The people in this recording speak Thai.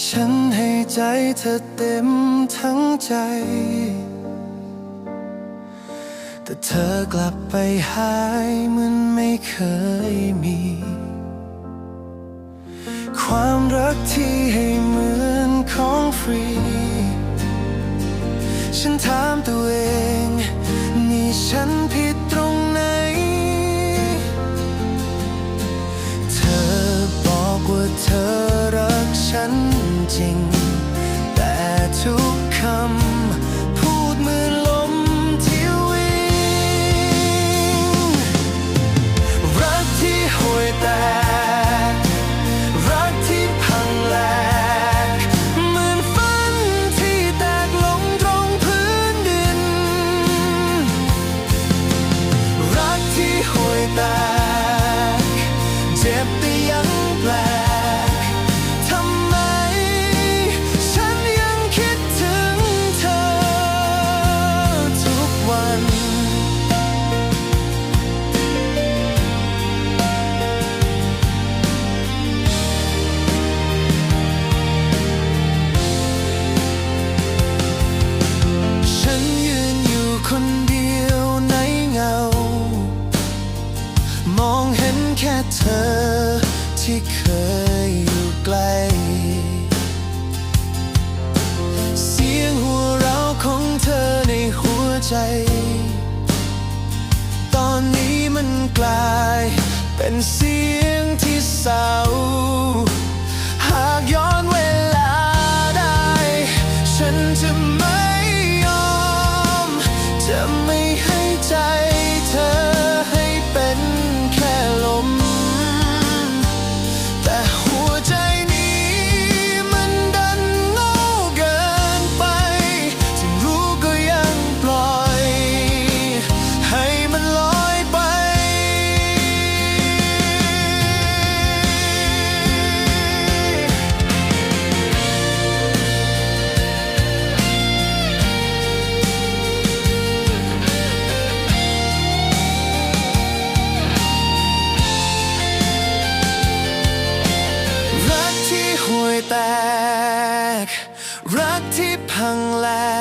ฉันใจเธอเต็มทั้งใจ แต่เธอกลับไปหายเหมือนไม่เคยมี ความรักที่ให้เหมือนของฟรี ฉันถามตัวเอง นี่ฉันผิดตรง น องเห็นแค่เธอที่เคยอยู่ไกล เสียงหัวเราะของเธอในหัวใจ ตอนนี้มันกลาย เป็นเสียงที่เศร้า หากย้อนเวลาได้ ฉันจะไม่ยอม จะไม่ให้ใจ แตก รักที่พังแหลกเหมือนฟ้า